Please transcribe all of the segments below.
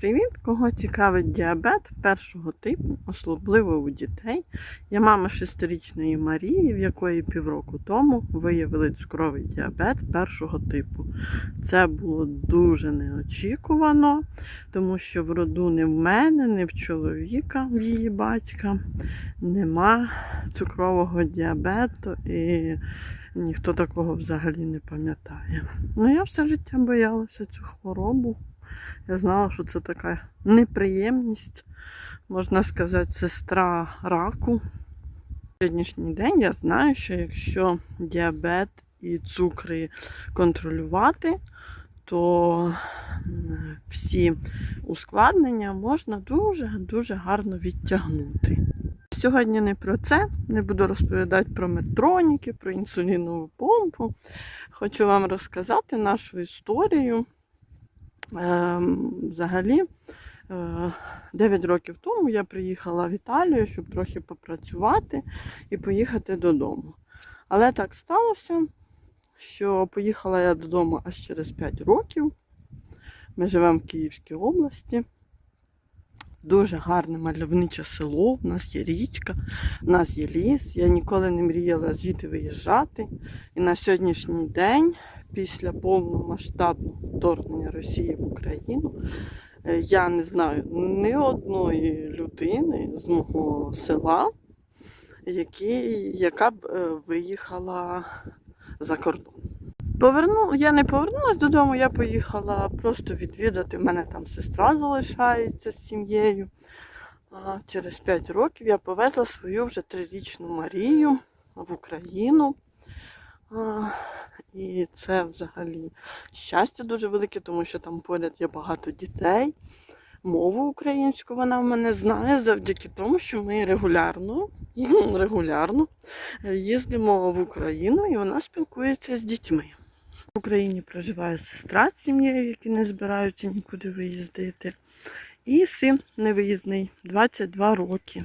Привіт! Кого цікавить діабет першого типу, особливо у дітей. Я мама шестирічної Марії, в якої півроку тому виявили цукровий діабет першого типу. Це було дуже неочікувано, тому що в роду не в мене, не в чоловіка, в її батька нема цукрового діабету і ніхто такого взагалі не пам'ятає. Ну я все життя боялася цю хворобу. Я знала, що це така неприємність, можна сказати, сестра раку. Сьогоднішній день я знаю, що якщо діабет і цукри контролювати, то всі ускладнення можна дуже-дуже гарно відтягнути. Сьогодні не про це, не буду розповідати про метроніки, про інсулінову помпу. Хочу вам розказати нашу історію. Ем, Взагалі, 9 років тому я приїхала в Італію, щоб трохи попрацювати і поїхати додому. Але так сталося, що поїхала я додому аж через 5 років. Ми живемо в Київській області. Дуже гарне мальовниче село, в нас є річка, в нас є ліс. Я ніколи не мріяла звідти виїжджати. І на сьогоднішній день після повномасштабного вторгнення Росії в Україну е, я не знаю ні одної людини з мого села, які, яка б е, виїхала за кордон. Поверну, я не повернулася додому, я поїхала просто відвідати. У мене там сестра залишається з сім'єю. А Через 5 років я повезла свою вже трирічну Марію в Україну. І це взагалі щастя дуже велике, тому що там поряд є багато дітей. Мову українську вона в мене знає завдяки тому, що ми регулярно, регулярно їздимо в Україну і вона спілкується з дітьми. В Україні проживає сестра з сім'єю, які не збираються нікуди виїздити. І син невиїзний, 22 роки.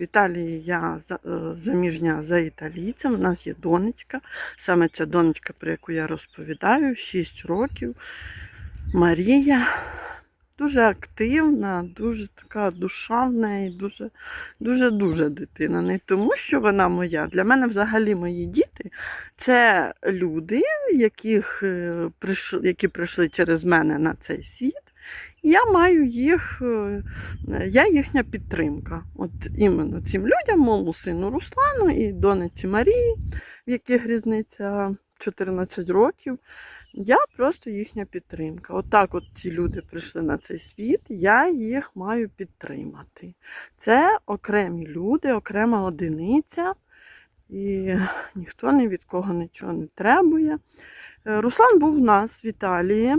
В Італії я е, заміжня за італійцем, у нас є донечка. Саме ця донечка, про яку я розповідаю, 6 років. Марія дуже активна, дуже така душа в неї, дуже, дуже, дуже дитина. Не тому, що вона моя. Для мене взагалі мої діти це люди, яких, е, які прийшли через мене на цей світ. Я маю їх, е, я їхня підтримка. От іменно цим людям, моєму сину Руслану і донеці Марії, в яких різниця 14 років. Я просто їхня підтримка. Отак от ці люди прийшли на цей світ, я їх маю підтримати. Це окремі люди, окрема одиниця, і ніхто ні від кого нічого не требує. Е, Руслан був у нас в Італії.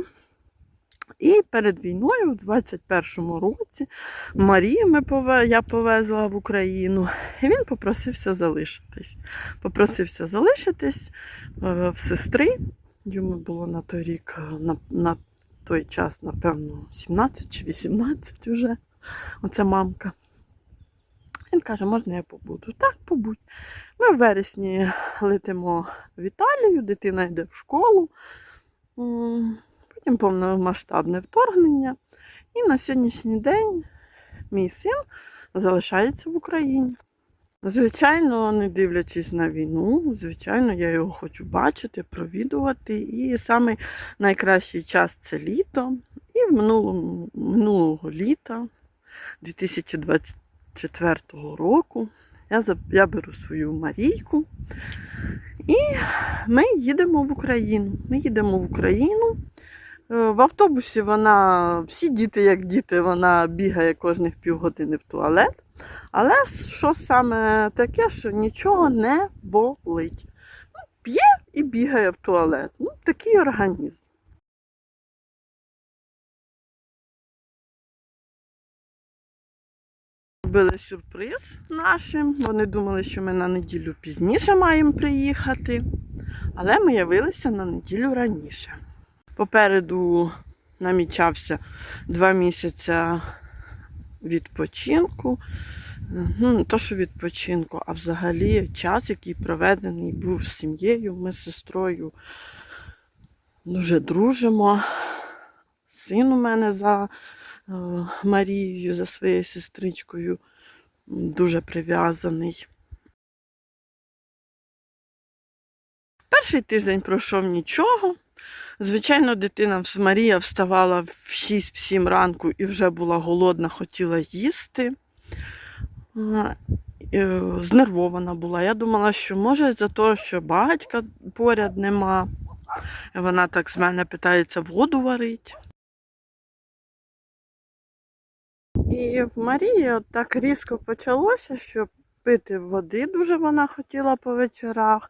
І перед війною, в 21-му році, Марію ми пове... я повезла в Україну, і він попросився залишитись. Попросився залишитись е, в сестри. Йому було на той рік, е, на, на той час, напевно, 17 чи 18 вже. Оце мамка. Він каже, можна я побуду? Так, побудь. Ми в вересні летимо в Італію, дитина йде в школу. Потім повномасштабне вторгнення. І на сьогоднішній день мій син залишається в Україні. Звичайно, не дивлячись на війну, звичайно, я його хочу бачити, провідувати. І саме найкращий час це літо. І в минулому, минулого літа, 2024 року, я, я беру свою Марійку і ми їдемо в Україну. Ми їдемо в Україну. Е, В автобусі вона, всі діти, як діти, вона бігає кожних півгодини в туалет. Але що саме таке, що нічого не болить. Ну, п'є і бігає в туалет. Ну, такий організм. Робили сюрприз нашим. Вони думали, що ми на неділю пізніше маємо приїхати. Але ми явилися на неділю раніше. Попереду намічався два місяці відпочинку. Ну, то, що відпочинку, а взагалі час, який проведений був з сім'єю. Ми з сестрою Дуже дружимо. Син у мене за е, Марією, за своєю сестричкою, дуже прив'язаний. Перший тиждень пройшов нічого. Звичайно, дитина Марія вставала в 6-7 ранку і вже була голодна, хотіла їсти. Е, Знервована була. Я думала, що може за те, що батька поряд нема. Вона так з мене питається воду варить. І в Марії от так різко почалося, що пити води дуже вона хотіла по вечорах,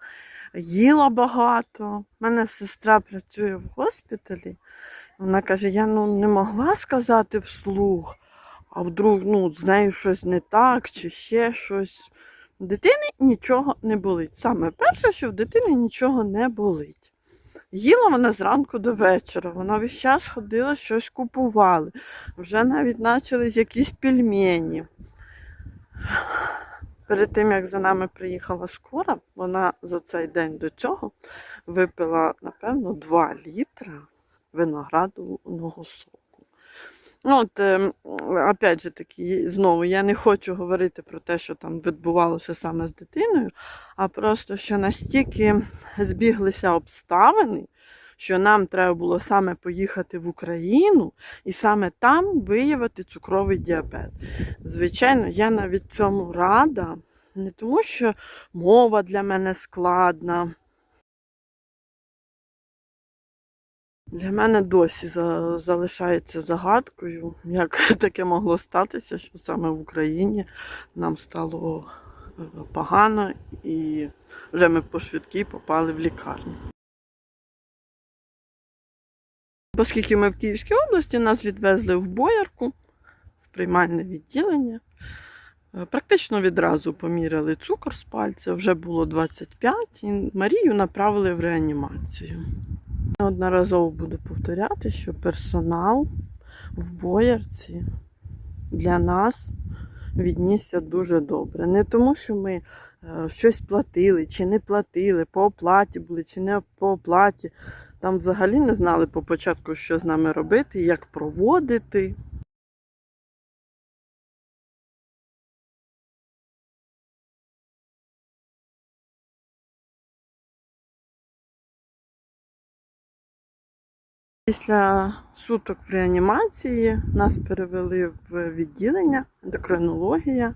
їла багато. У мене сестра працює в госпіталі. Вона каже: я ну, не могла сказати вслух, а вдруг ну, з нею щось не так чи ще щось. Дитини нічого не болить. Саме перше, що в дитини нічого не болить. Їла вона зранку до вечора, вона весь час ходила, щось купували. Вже навіть почались якісь пельмені. Перед тим, як за нами приїхала скора, вона за цей день до цього випила, напевно, 2 літра виноградового соку. Ну, от, ем, опять же таки, знову, я не хочу говорити про те, що там відбувалося саме з дитиною, а просто що настільки збіглися обставини, що нам треба було саме поїхати в Україну і саме там виявити цукровий діабет. Звичайно, я навіть цьому рада, не тому, що мова для мене складна. Для мене досі за- залишається загадкою, як таке могло статися, що саме в Україні нам стало е, погано і вже ми по швидкій попали в лікарню. Оскільки ми в Київській області, нас відвезли в Боярку, в приймальне відділення. Е, Практично відразу поміряли цукор з пальця, вже було 25, і Марію направили в реанімацію. Одноразово буду повторяти, що персонал в Боярці для нас віднісся дуже добре. Не тому, що ми е, щось платили чи не платили, по оплаті були чи не по оплаті. Там взагалі не знали по початку, що з нами робити, як проводити. Після суток в реанімації нас перевели в відділення ендокринологія.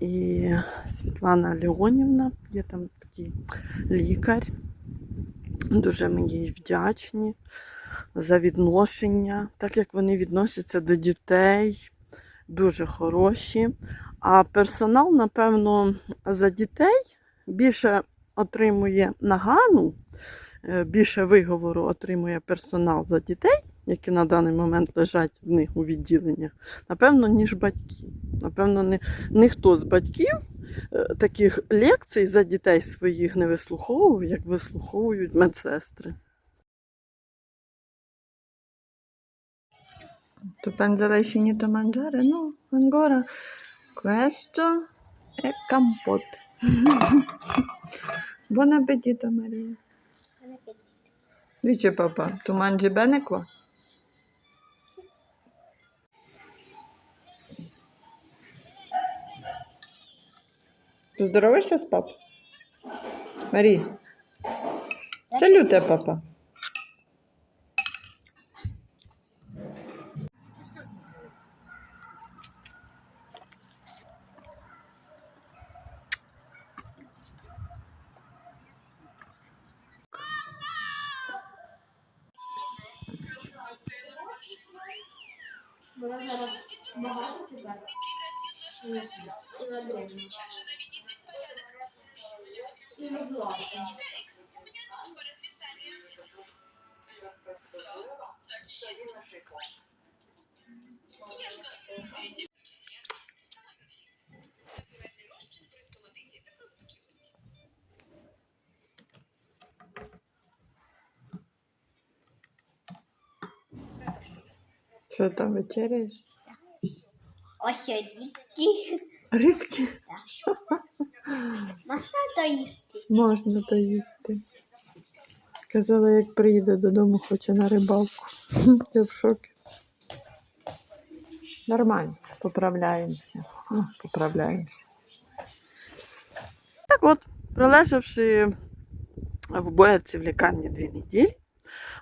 І Світлана Леонівна, є там такий лікар. Дуже ми їй вдячні за відношення, так як вони відносяться до дітей, дуже хороші. А персонал, напевно, за дітей більше отримує нагану, е, більше виговору отримує персонал за дітей, які на даний момент лежать в них у відділеннях, напевно, ніж батьки. Напевно, не, ніхто з батьків таких лекцій за дітей своїх не вислуховував, як вислуховують медсестри. Tu finito mangiare? No, ancora. Questo è campot. Buon appetito Maria. Dice papà, tu mangi bene qua? Поздороваешься с папой? Мари, салюте, папа. Вона зараз багато тебе. І на дому. І на власне. Що там вечеряєш? Ось рідкі. Рибки Можна то їсти. можна доїсти. Казала, як приїде додому, хоче на рибалку. Я в шокі. Нормально, поправляємося. Ну, поправляємося. Так от, пролежавши в бояці в лікарні дві неділі,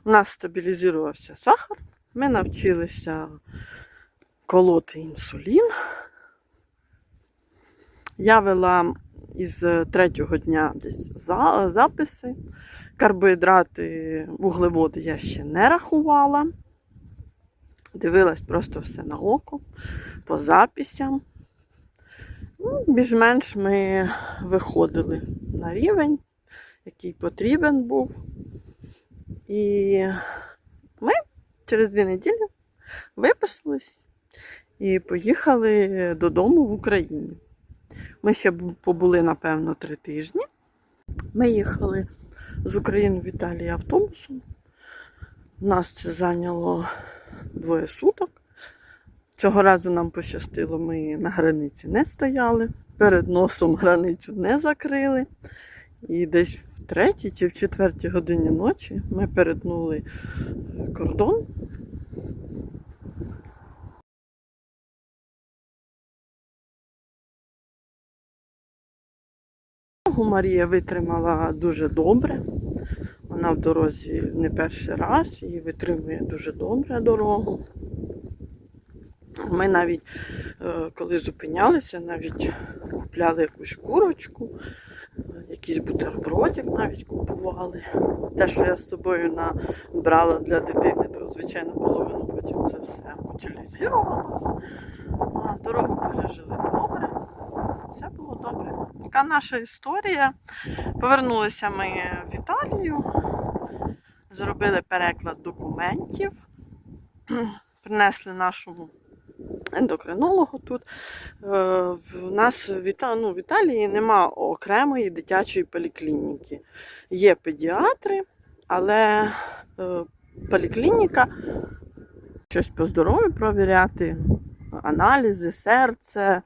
у нас стабілізувався сахар, ми навчилися колоти інсулін. Я вела із третього дня десь записи. Карбоїдрати, вуглеводи я ще не рахувала. Дивилась просто все на око, по записям. Ну, більш-менш ми виходили на рівень, який потрібен був. І ми через дві неділі виписались і поїхали додому в Україні. Ми ще побули, напевно, три тижні. Ми їхали з України в Італію автобусом. Нас це зайняло двоє суток. Цього разу нам пощастило, ми на границі не стояли, перед носом границю не закрили. І десь в третій чи в четвертій годині ночі ми перетнули е, кордон. Дорогу Марія витримала дуже добре. Вона в дорозі не перший раз і витримує дуже добре дорогу. Ми навіть, е, коли зупинялися, навіть купляли якусь курочку, якийсь бутербродик навіть купували. Те, що я з собою набрала для дитини, то звичайно половину потім це все утилізувалось. А дорогу пережили добре. Все було добре. Така наша історія. Повернулися ми в Італію, зробили переклад документів, принесли нашому ендокринологу тут. Е, В нас ну, в Італії нема окремої дитячої поліклініки. Є педіатри, але е, поліклініка щось по здоров'ю провіряти, аналізи, серце,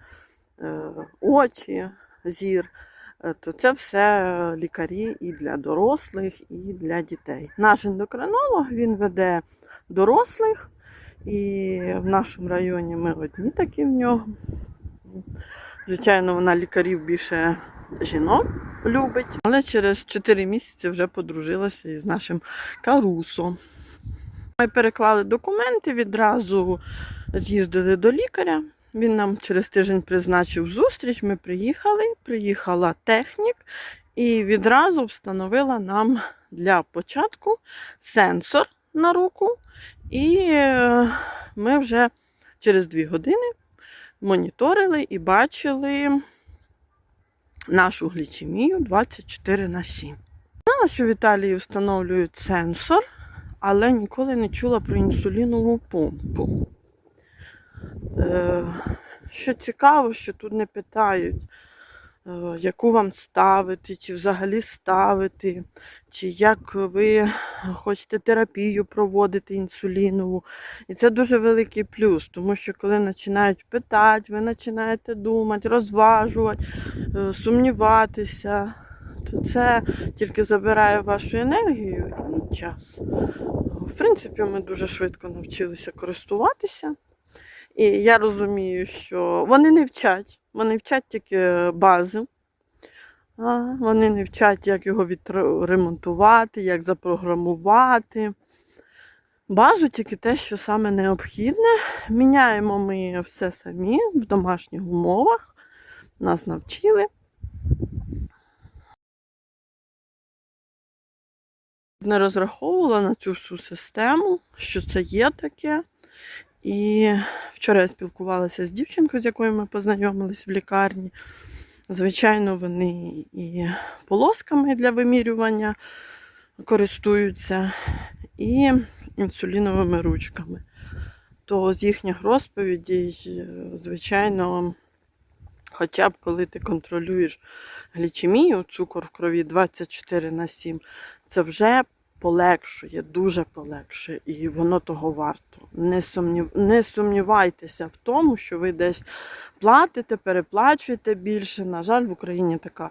очі, зір. Е, То це все лікарі і для дорослих, і для дітей. Наш ендокринолог він веде дорослих, і в нашому районі ми одні такі в нього. Звичайно, вона лікарів більше жінок любить, але через 4 місяці вже подружилася із нашим Карусом. Ми переклали документи, відразу з'їздили до лікаря. Він нам через тиждень призначив зустріч. Ми приїхали, приїхала технік і відразу встановила нам для початку сенсор на руку. І е, ми вже через дві години моніторили і бачили нашу глічемію 24 на 7. Знала, що в Італії встановлюють сенсор, але ніколи не чула про інсулінову помпу. Е, Що цікаво, що тут не питають, е, яку вам ставити, чи взагалі ставити, чи як ви хочете терапію проводити інсулінову. І це дуже великий плюс, тому що коли починають питати, ви починаєте думати, розважувати, е, сумніватися, то це тільки забирає вашу енергію і час. В принципі, ми дуже швидко навчилися користуватися. І я розумію, що вони не вчать, вони вчать тільки бази. А, вони не вчать, як його відремонтувати, як запрограмувати. Базу тільки те, що саме необхідне. Міняємо ми все самі в домашніх умовах. Нас навчили. Не розраховувала на цю всю систему, що це є таке. І вчора я спілкувалася з дівчинкою, з якою ми познайомились в лікарні. Звичайно, вони і полосками для вимірювання користуються, і інсуліновими ручками. То з їхніх розповідей, звичайно, хоча б коли ти контролюєш глічемію, цукор в крові 24 на 7, це вже полегшує, дуже полегшує, і воно того варто. Не, сумнів... не сумнівайтеся в тому, що ви десь платите, переплачуєте більше. На жаль, в Україні така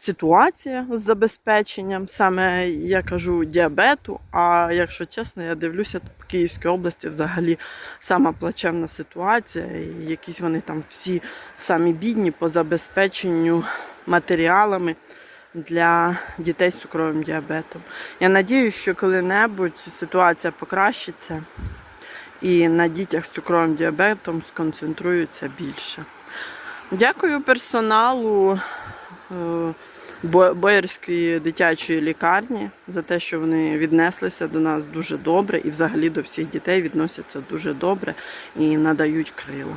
ситуація з забезпеченням, саме я кажу діабету. А якщо чесно, я дивлюся, то по Київській області взагалі сама плачевна ситуація. І якісь вони там всі самі бідні по забезпеченню матеріалами для дітей з цукровим діабетом. Я надіюся, що коли-небудь ситуація покращиться і на дітях з цукровим діабетом сконцентруються більше. Дякую персоналу е, Боярської дитячої лікарні за те, що вони віднеслися до нас дуже добре і взагалі до всіх дітей відносяться дуже добре і надають крила.